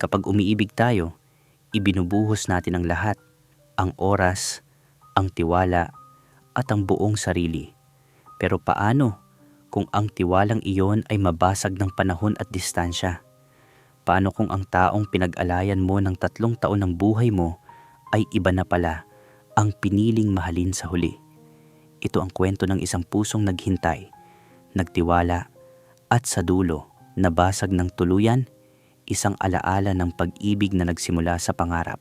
Kapag umiibig tayo, ibinubuhos natin ang lahat, ang oras, ang tiwala, at ang buong sarili. Pero paano kung ang tiwalang iyon ay mabasag ng panahon at distansya? Paano kung ang taong pinag-alayan mo ng tatlong taon ng buhay mo ay iba na pala ang piniling mahalin sa huli? Ito ang kwento ng isang pusong naghintay, nagtiwala, at sa dulo, nabasag ng tuluyan, isang alaala ng pag-ibig na nagsimula sa pangarap,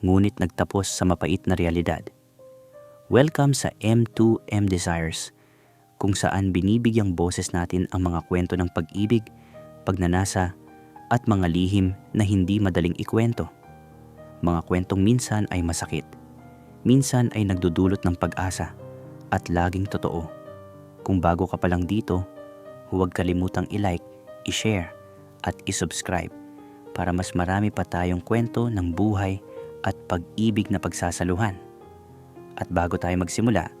ngunit nagtapos sa mapait na realidad. Welcome sa M2M Desires, kung saan binibigyang boses natin ang mga kwento ng pag-ibig, pagnanasa, at mga lihim na hindi madaling ikwento. Mga kwentong minsan ay masakit, minsan ay nagdudulot ng pag-asa, at laging totoo. Kung bago ka pa lang dito, huwag kalimutang i-like, i-share, at i-subscribe para mas marami pa tayong kwento ng buhay at pag-ibig na pagsasaluhan. At bago tayo magsimula,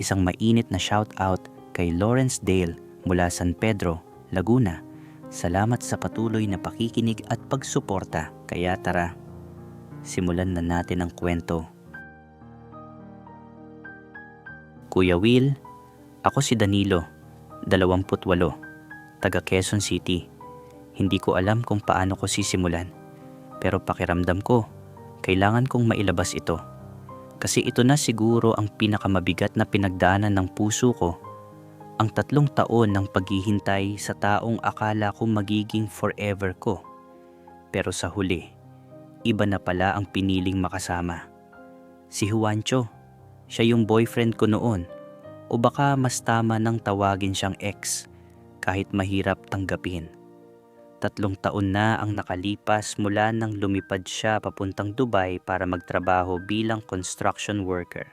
isang mainit na shout-out kay Lawrence Dale mula San Pedro, Laguna. Salamat sa patuloy na pakikinig at pagsuporta. Kaya tara, simulan na natin ang kwento. Kuya Will, ako si Danilo, 28, taga Quezon City. Hindi ko alam kung paano ko sisimulan, pero pakiramdam ko, kailangan kong mailabas ito. Kasi ito na siguro ang pinakamabigat na pinagdaanan ng puso ko. Ang tatlong taon ng paghihintay sa taong akala ko magiging forever ko. Pero sa huli, iba na pala ang piniling makasama. Si Juancho, siya yung boyfriend ko noon. O baka mas tama nang tawagin siyang ex kahit mahirap tanggapin. Tatlong taon na ang nakalipas mula nang lumipad siya papuntang Dubai para magtrabaho bilang construction worker.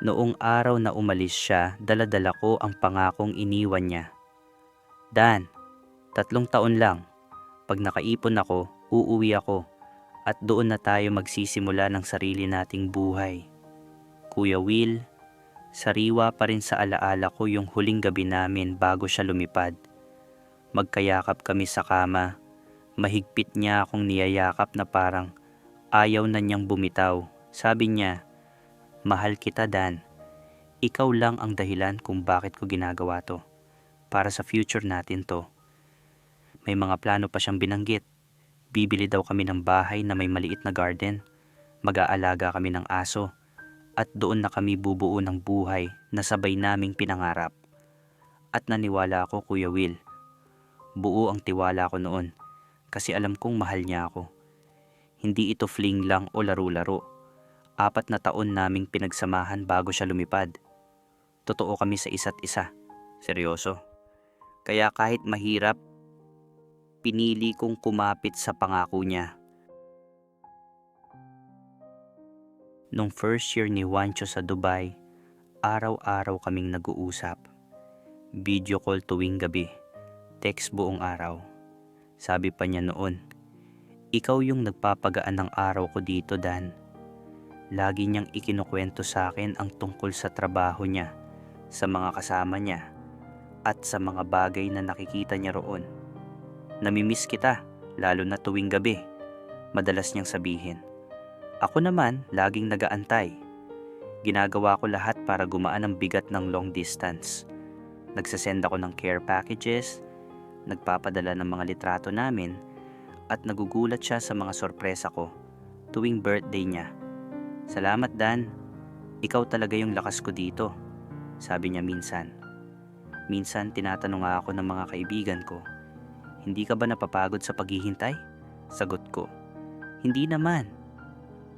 Noong araw na umalis siya, daladala ko ang pangakong iniwan niya. Dan, tatlong taon lang. Pag nakaipon ako, uuwi ako at doon na tayo magsisimula ng sarili nating buhay. Kuya Will, sariwa pa rin sa alaala ko yung huling gabi namin bago siya lumipad. Magkayakap kami sa kama. Mahigpit niya akong niyayakap na parang ayaw na niyang bumitaw. Sabi niya, Mahal kita Dan. Ikaw lang ang dahilan kung bakit ko ginagawa to. Para sa future natin to. May mga plano pa siyang binanggit. Bibili daw kami ng bahay na may maliit na garden. Mag-aalaga kami ng aso. At doon na kami bubuo ng buhay na sabay naming pinangarap. At naniwala ako Kuya Will Buo ang tiwala ko noon kasi alam kong mahal niya ako. Hindi ito fling lang o laro-laro. Apat na taon naming pinagsamahan bago siya lumipad. Totoo kami sa isa't isa. Seryoso. Kaya kahit mahirap, pinili kong kumapit sa pangako niya. Nung first year ni Juancho sa Dubai, araw-araw kaming nag-uusap. Video call tuwing gabi text buong araw. Sabi pa niya noon, Ikaw yung nagpapagaan ng araw ko dito, Dan. Lagi niyang ikinukwento sa akin ang tungkol sa trabaho niya, sa mga kasama niya, at sa mga bagay na nakikita niya roon. Namimiss kita, lalo na tuwing gabi. Madalas niyang sabihin. Ako naman, laging nagaantay. Ginagawa ko lahat para gumaan ang bigat ng long distance. Nagsasend ako ng care packages, nagpapadala ng mga litrato namin at nagugulat siya sa mga sorpresa ko tuwing birthday niya. Salamat Dan, ikaw talaga yung lakas ko dito, sabi niya minsan. Minsan tinatanong nga ako ng mga kaibigan ko, hindi ka ba napapagod sa paghihintay? Sagot ko, hindi naman.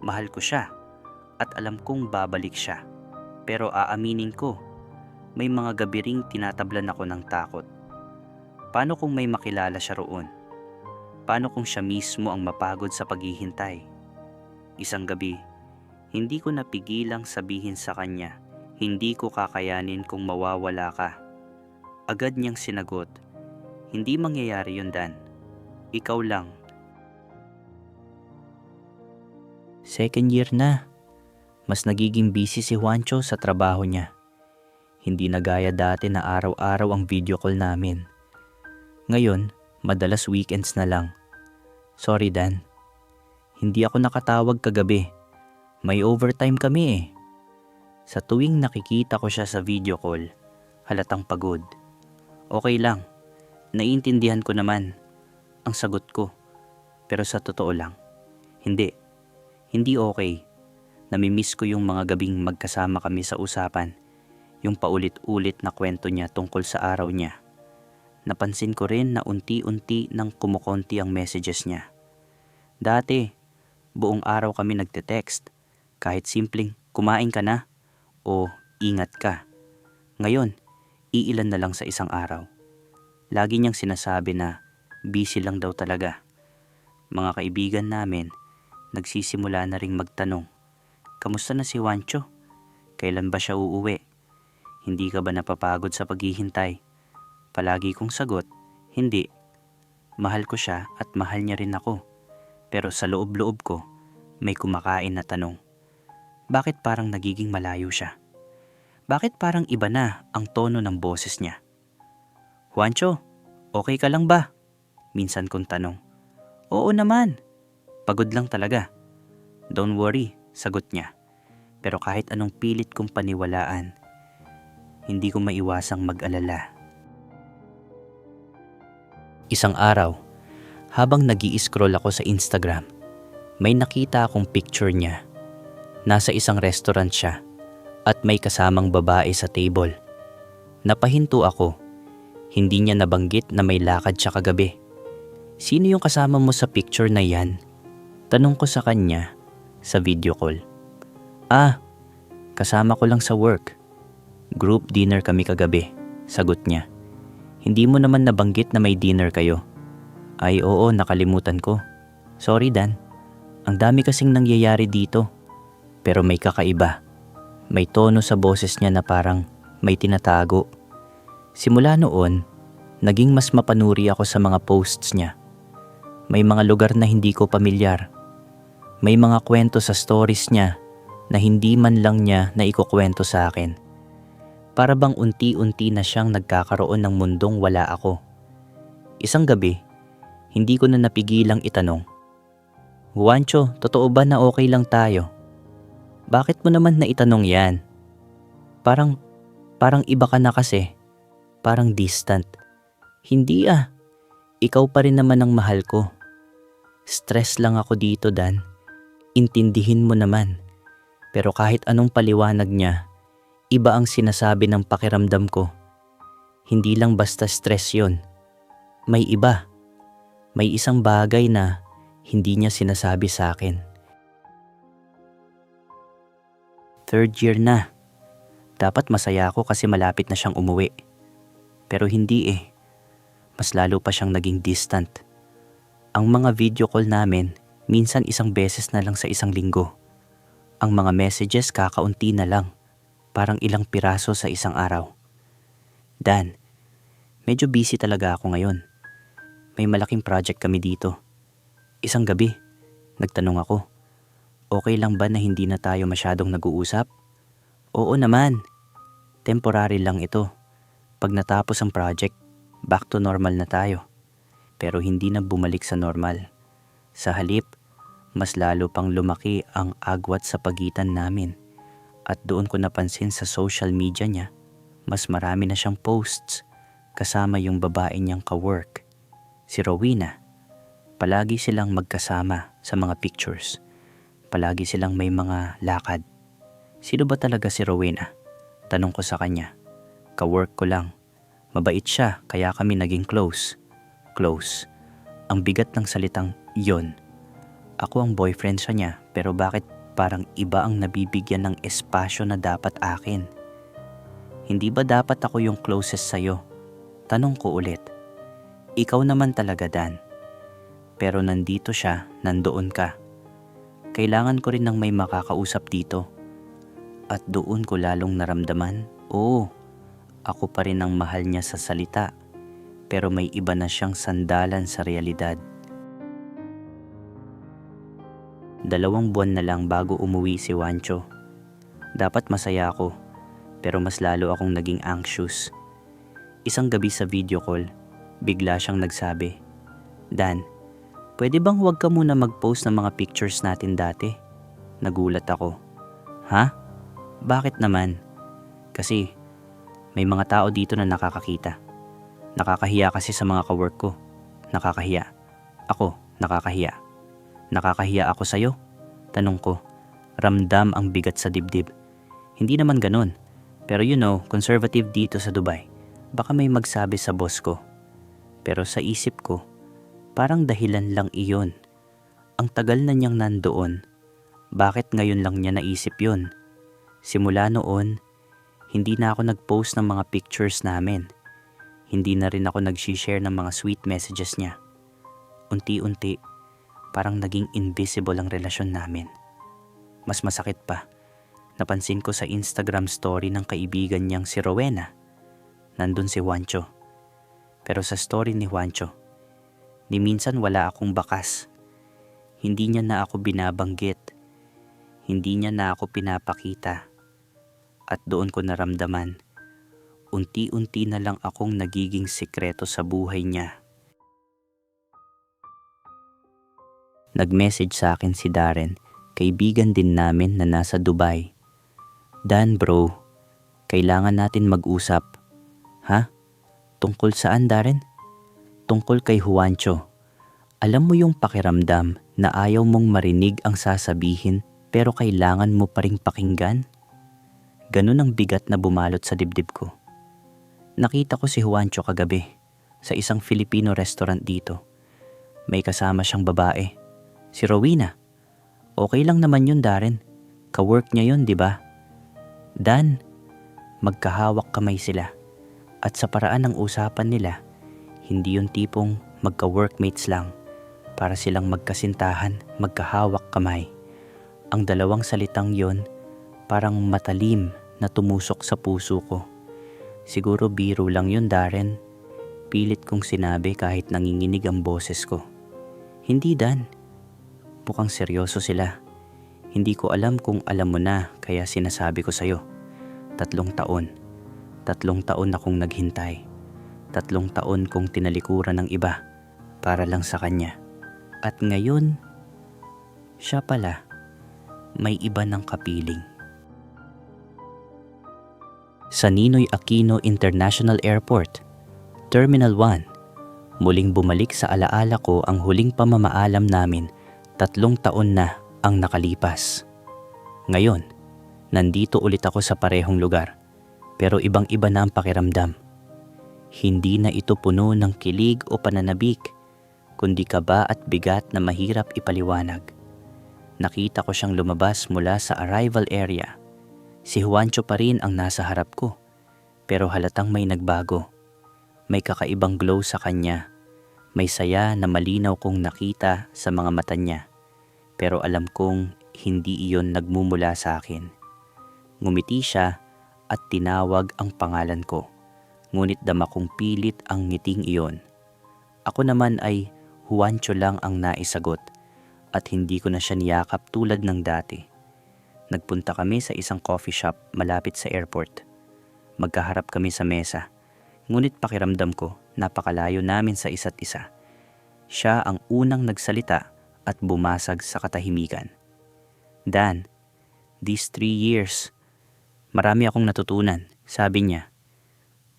Mahal ko siya at alam kong babalik siya. Pero aaminin ko, may mga gabi ring tinatablan ako ng takot. Paano kung may makilala siya roon? Paano kung siya mismo ang mapagod sa paghihintay? Isang gabi, hindi ko napigilang sabihin sa kanya, hindi ko kakayanin kung mawawala ka. Agad niyang sinagot, hindi mangyayari yun Dan. Ikaw lang. Second year na. Mas nagiging busy si Juancho sa trabaho niya. Hindi na gaya dati na araw-araw ang video call namin. Ngayon, madalas weekends na lang. Sorry Dan. Hindi ako nakatawag kagabi. May overtime kami eh. Sa tuwing nakikita ko siya sa video call, halatang pagod. Okay lang. Naiintindihan ko naman ang sagot ko. Pero sa totoo lang, hindi. Hindi okay. Namimiss ko yung mga gabing magkasama kami sa usapan. Yung paulit-ulit na kwento niya tungkol sa araw niya. Napansin ko rin na unti-unti nang kumukonti ang messages niya. Dati, buong araw kami nagte-text. Kahit simpleng kumain ka na o ingat ka. Ngayon, iilan na lang sa isang araw. Lagi niyang sinasabi na busy lang daw talaga. Mga kaibigan namin, nagsisimula na ring magtanong, Kamusta na si Wancho? Kailan ba siya uuwi? Hindi ka ba napapagod sa paghihintay? Palagi kong sagot, hindi. Mahal ko siya at mahal niya rin ako. Pero sa loob-loob ko, may kumakain na tanong. Bakit parang nagiging malayo siya? Bakit parang iba na ang tono ng boses niya? Juancho, okay ka lang ba? Minsan kong tanong. Oo naman. Pagod lang talaga. Don't worry, sagot niya. Pero kahit anong pilit kong paniwalaan, hindi ko maiwasang mag-alala. Isang araw, habang nag scroll ako sa Instagram, may nakita akong picture niya. Nasa isang restaurant siya at may kasamang babae sa table. Napahinto ako. Hindi niya nabanggit na may lakad siya kagabi. Sino yung kasama mo sa picture na yan? Tanong ko sa kanya sa video call. Ah, kasama ko lang sa work. Group dinner kami kagabi, sagot niya. Hindi mo naman nabanggit na may dinner kayo. Ay oo, nakalimutan ko. Sorry Dan. Ang dami kasing nangyayari dito. Pero may kakaiba. May tono sa boses niya na parang may tinatago. Simula noon, naging mas mapanuri ako sa mga posts niya. May mga lugar na hindi ko pamilyar. May mga kwento sa stories niya na hindi man lang niya na ikukwento sa akin. Para bang unti-unti na siyang nagkakaroon ng mundong wala ako. Isang gabi, hindi ko na napigilang itanong. Juancho, totoo ba na okay lang tayo? Bakit mo naman naitanong yan? Parang, parang iba ka na kasi. Parang distant. Hindi ah. Ikaw pa rin naman ang mahal ko. Stress lang ako dito, Dan. Intindihin mo naman. Pero kahit anong paliwanag niya, iba ang sinasabi ng pakiramdam ko. Hindi lang basta stress yon. May iba. May isang bagay na hindi niya sinasabi sa akin. Third year na. Dapat masaya ako kasi malapit na siyang umuwi. Pero hindi eh. Mas lalo pa siyang naging distant. Ang mga video call namin, minsan isang beses na lang sa isang linggo. Ang mga messages kakaunti na lang parang ilang piraso sa isang araw. Dan, medyo busy talaga ako ngayon. May malaking project kami dito. Isang gabi, nagtanong ako, okay lang ba na hindi na tayo masyadong nag-uusap? Oo naman, temporary lang ito. Pag natapos ang project, back to normal na tayo. Pero hindi na bumalik sa normal. Sa halip, mas lalo pang lumaki ang agwat sa pagitan namin at doon ko napansin sa social media niya, mas marami na siyang posts kasama yung babae niyang ka-work, si Rowena. Palagi silang magkasama sa mga pictures. Palagi silang may mga lakad. Sino ba talaga si Rowena? Tanong ko sa kanya. Ka-work ko lang. Mabait siya kaya kami naging close. Close. Ang bigat ng salitang yon. Ako ang boyfriend sa niya pero bakit parang iba ang nabibigyan ng espasyo na dapat akin. Hindi ba dapat ako yung closest sa'yo? Tanong ko ulit. Ikaw naman talaga, Dan. Pero nandito siya, nandoon ka. Kailangan ko rin ng may makakausap dito. At doon ko lalong naramdaman, oo, ako pa rin ang mahal niya sa salita. Pero may iba na siyang sandalan sa realidad. Dalawang buwan na lang bago umuwi si Wancho. Dapat masaya ako, pero mas lalo akong naging anxious. Isang gabi sa video call, bigla siyang nagsabi, Dan, pwede bang huwag ka muna mag-post ng mga pictures natin dati? Nagulat ako. Ha? Bakit naman? Kasi may mga tao dito na nakakakita. Nakakahiya kasi sa mga kawork ko. Nakakahiya. Ako, nakakahiya. Nakakahiya ako sa'yo? Tanong ko. Ramdam ang bigat sa dibdib. Hindi naman ganun. Pero you know, conservative dito sa Dubai. Baka may magsabi sa boss ko. Pero sa isip ko, parang dahilan lang iyon. Ang tagal na niyang nandoon. Bakit ngayon lang niya naisip yon? Simula noon, hindi na ako nag-post ng mga pictures namin. Hindi na rin ako nag-share ng mga sweet messages niya. Unti-unti, parang naging invisible ang relasyon namin. Mas masakit pa, napansin ko sa Instagram story ng kaibigan niyang si Rowena. Nandun si Juancho. Pero sa story ni Juancho, ni minsan wala akong bakas. Hindi niya na ako binabanggit. Hindi niya na ako pinapakita. At doon ko naramdaman, unti-unti na lang akong nagiging sikreto sa buhay niya. Nag-message sa akin si Darren, kaibigan din namin na nasa Dubai. Dan bro, kailangan natin mag-usap. Ha? Tungkol saan Darren? Tungkol kay Juancho. Alam mo yung pakiramdam na ayaw mong marinig ang sasabihin pero kailangan mo pa ring pakinggan? Ganun ang bigat na bumalot sa dibdib ko. Nakita ko si Juancho kagabi sa isang Filipino restaurant dito. May kasama siyang babae Si Rowena. Okay lang naman yun, Darren. Ka-work niya yun, di ba? Dan, magkahawak kamay sila. At sa paraan ng usapan nila, hindi yung tipong magka-workmates lang para silang magkasintahan, magkahawak kamay. Ang dalawang salitang yon parang matalim na tumusok sa puso ko. Siguro biro lang yun, Darren. Pilit kong sinabi kahit nanginginig ang boses ko. Hindi, Dan. Mukhang seryoso sila. Hindi ko alam kung alam mo na kaya sinasabi ko sa'yo. Tatlong taon. Tatlong taon akong naghintay. Tatlong taon kong tinalikuran ng iba para lang sa kanya. At ngayon, siya pala, may iba ng kapiling. Sa Ninoy Aquino International Airport, Terminal 1, muling bumalik sa alaala ko ang huling pamamaalam namin Tatlong taon na ang nakalipas. Ngayon, nandito ulit ako sa parehong lugar, pero ibang-iba na ang pakiramdam. Hindi na ito puno ng kilig o pananabik, kundi kaba at bigat na mahirap ipaliwanag. Nakita ko siyang lumabas mula sa arrival area. Si Juancho pa rin ang nasa harap ko, pero halatang may nagbago. May kakaibang glow sa kanya. May saya na malinaw kong nakita sa mga mata niya pero alam kong hindi iyon nagmumula sa akin. Ngumiti siya at tinawag ang pangalan ko. Ngunit dama kong pilit ang ngiting iyon. Ako naman ay Juancho lang ang naisagot at hindi ko na siya niyakap tulad ng dati. Nagpunta kami sa isang coffee shop malapit sa airport. Magkaharap kami sa mesa. Ngunit pakiramdam ko napakalayo namin sa isa't isa. Siya ang unang nagsalita at bumasag sa katahimikan. Dan, these three years, marami akong natutunan, sabi niya.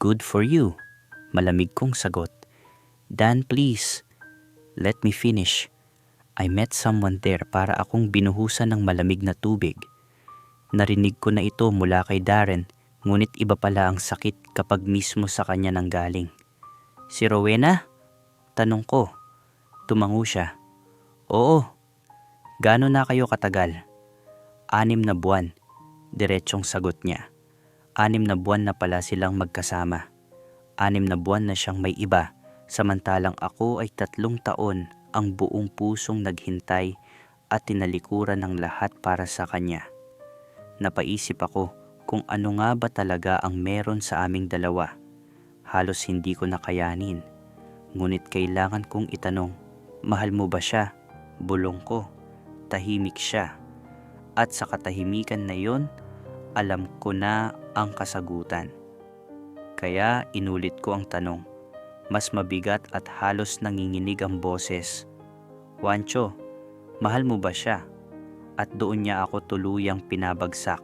Good for you, malamig kong sagot. Dan, please, let me finish. I met someone there para akong binuhusan ng malamig na tubig. Narinig ko na ito mula kay Darren, ngunit iba pala ang sakit kapag mismo sa kanya nang galing. Si Rowena? Tanong ko. Tumango siya. Oo. Gano na kayo katagal? Anim na buwan. Diretsong sagot niya. Anim na buwan na pala silang magkasama. Anim na buwan na siyang may iba, samantalang ako ay tatlong taon ang buong pusong naghintay at tinalikuran ng lahat para sa kanya. Napaisip ako kung ano nga ba talaga ang meron sa aming dalawa. Halos hindi ko nakayanin. Ngunit kailangan kong itanong, mahal mo ba siya? Bulong ko. Tahimik siya. At sa katahimikan na yon, alam ko na ang kasagutan. Kaya inulit ko ang tanong. Mas mabigat at halos nanginginig ang boses. Juancho, mahal mo ba siya? At doon niya ako tuluyang pinabagsak.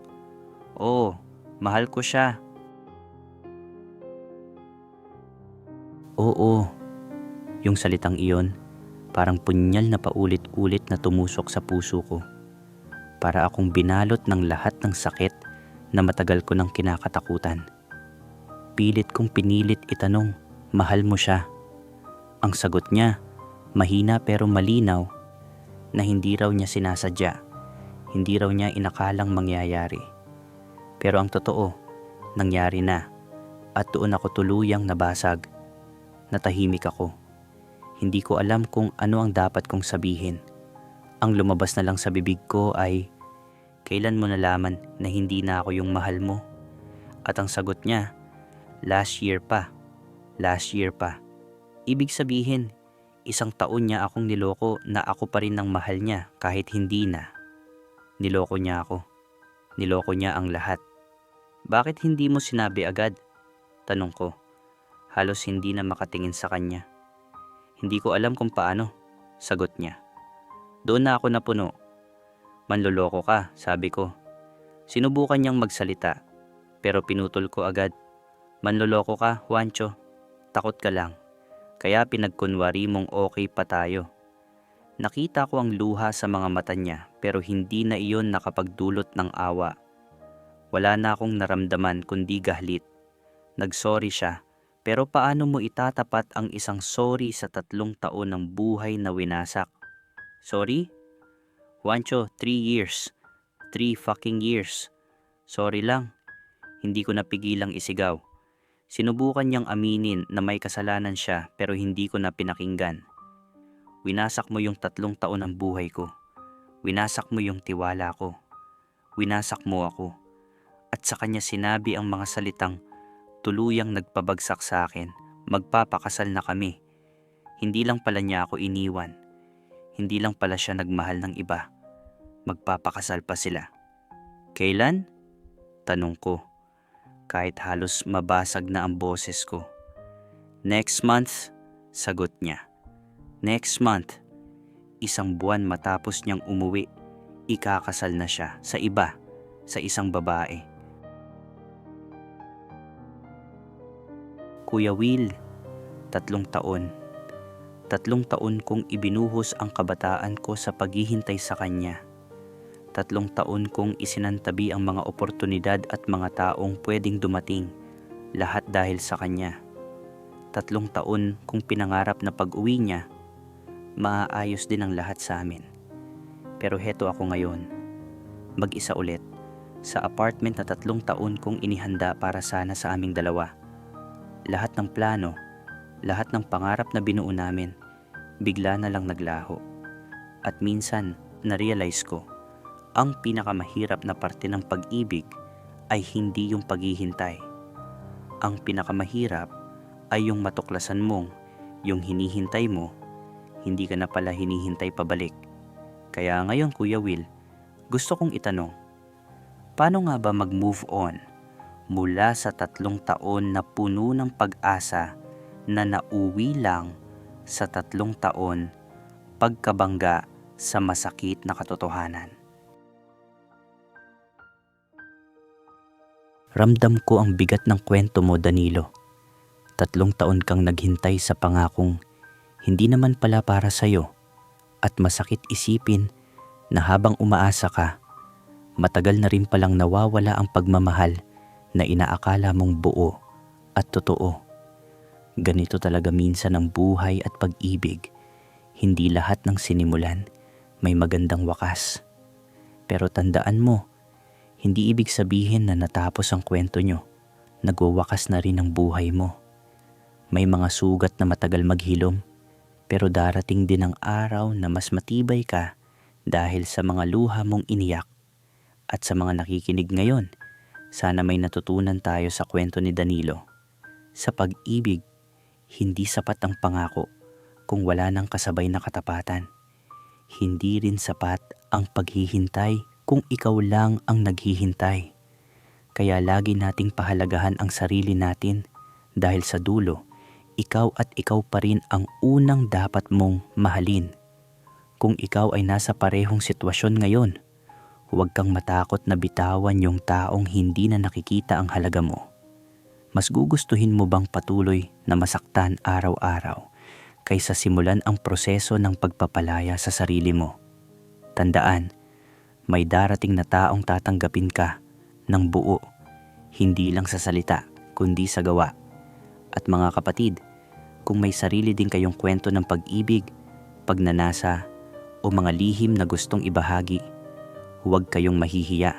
Oo, mahal ko siya. Oo, yung salitang iyon, parang punyal na paulit-ulit na tumusok sa puso ko. Para akong binalot ng lahat ng sakit na matagal ko nang kinakatakutan. Pilit kong pinilit itanong, mahal mo siya? Ang sagot niya, mahina pero malinaw, na hindi raw niya sinasadya, hindi raw niya inakalang mangyayari. Pero ang totoo, nangyari na, at doon ako tuluyang nabasag. Natahimik ako. Hindi ko alam kung ano ang dapat kong sabihin. Ang lumabas na lang sa bibig ko ay, kailan mo nalaman na hindi na ako yung mahal mo? At ang sagot niya, last year pa, last year pa. Ibig sabihin, isang taon niya akong niloko na ako pa rin ng mahal niya kahit hindi na. Niloko niya ako. Niloko niya ang lahat. Bakit hindi mo sinabi agad? Tanong ko. Halos hindi na makatingin sa kanya. Hindi ko alam kung paano. Sagot niya. Doon na ako napuno. Manloloko ka, sabi ko. Sinubukan niyang magsalita, pero pinutol ko agad. Manloloko ka, Juancho. Takot ka lang. Kaya pinagkunwari mong okay pa tayo. Nakita ko ang luha sa mga mata niya pero hindi na iyon nakapagdulot ng awa. Wala na akong naramdaman kundi gahlit. Nagsorry siya pero paano mo itatapat ang isang sorry sa tatlong taon ng buhay na winasak? Sorry? Juancho, three years. Three fucking years. Sorry lang. Hindi ko napigilang isigaw. Sinubukan niyang aminin na may kasalanan siya pero hindi ko na pinakinggan. Winasak mo yung tatlong taon ng buhay ko. Winasak mo yung tiwala ko. Winasak mo ako. At sa kanya sinabi ang mga salitang tuluyang nagpabagsak sa akin. Magpapakasal na kami. Hindi lang pala niya ako iniwan. Hindi lang pala siya nagmahal ng iba. Magpapakasal pa sila. Kailan? Tanong ko. Kahit halos mabasag na ang boses ko. Next month, sagot niya. Next month, isang buwan matapos niyang umuwi, ikakasal na siya sa iba, sa isang babae. Kuya Will, tatlong taon. Tatlong taon kong ibinuhos ang kabataan ko sa paghihintay sa kanya. Tatlong taon kong isinantabi ang mga oportunidad at mga taong pwedeng dumating, lahat dahil sa kanya. Tatlong taon kong pinangarap na pag-uwi niya, maaayos din ang lahat sa amin. Pero heto ako ngayon, mag-isa ulit, sa apartment na tatlong taon kong inihanda para sana sa aming dalawa. Lahat ng plano, lahat ng pangarap na binuo namin, bigla na lang naglaho. At minsan, na-realize ko, ang pinakamahirap na parte ng pag-ibig ay hindi yung paghihintay. Ang pinakamahirap ay yung matuklasan mong yung hinihintay mo, hindi ka na pala hinihintay pabalik. Kaya ngayon Kuya Will, gusto kong itanong, paano nga ba mag-move on mula sa tatlong taon na puno ng pag-asa na nauwi lang sa tatlong taon pagkabangga sa masakit na katotohanan. Ramdam ko ang bigat ng kwento mo, Danilo. Tatlong taon kang naghintay sa pangakong hindi naman pala para sa'yo at masakit isipin na habang umaasa ka, matagal na rin palang nawawala ang pagmamahal na inaakala mong buo at totoo. Ganito talaga minsan ang buhay at pag-ibig. Hindi lahat ng sinimulan may magandang wakas. Pero tandaan mo, hindi ibig sabihin na natapos ang kwento nyo. Nagwawakas na rin ang buhay mo. May mga sugat na matagal maghilom, pero darating din ang araw na mas matibay ka dahil sa mga luha mong iniyak. At sa mga nakikinig ngayon, sana may natutunan tayo sa kwento ni Danilo. Sa pag-ibig, hindi sapat ang pangako kung wala ng kasabay na katapatan. Hindi rin sapat ang paghihintay kung ikaw lang ang naghihintay. Kaya lagi nating pahalagahan ang sarili natin dahil sa dulo, ikaw at ikaw pa rin ang unang dapat mong mahalin. Kung ikaw ay nasa parehong sitwasyon ngayon, huwag kang matakot na bitawan yung taong hindi na nakikita ang halaga mo. Mas gugustuhin mo bang patuloy na masaktan araw-araw kaysa simulan ang proseso ng pagpapalaya sa sarili mo? Tandaan, may darating na taong tatanggapin ka ng buo, hindi lang sa salita, kundi sa gawa. At mga kapatid, kung may sarili din kayong kwento ng pag-ibig, pagnanasa, o mga lihim na gustong ibahagi, huwag kayong mahihiya.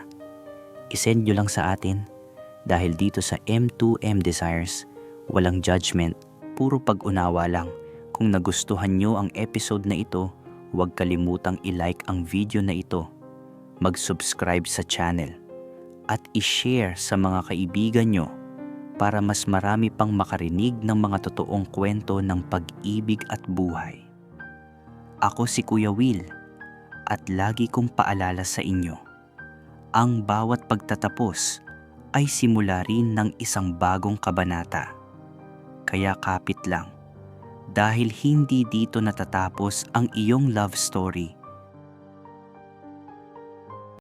Isend nyo lang sa atin dahil dito sa M2M Desires, walang judgment, puro pag-unawa lang. Kung nagustuhan nyo ang episode na ito, huwag kalimutang i-like ang video na ito, mag-subscribe sa channel, at i-share sa mga kaibigan nyo para mas marami pang makarinig ng mga totoong kwento ng pag-ibig at buhay. Ako si Kuya Will at lagi kong paalala sa inyo, ang bawat pagtatapos ay simula rin ng isang bagong kabanata. Kaya kapit lang, dahil hindi dito natatapos ang iyong love story,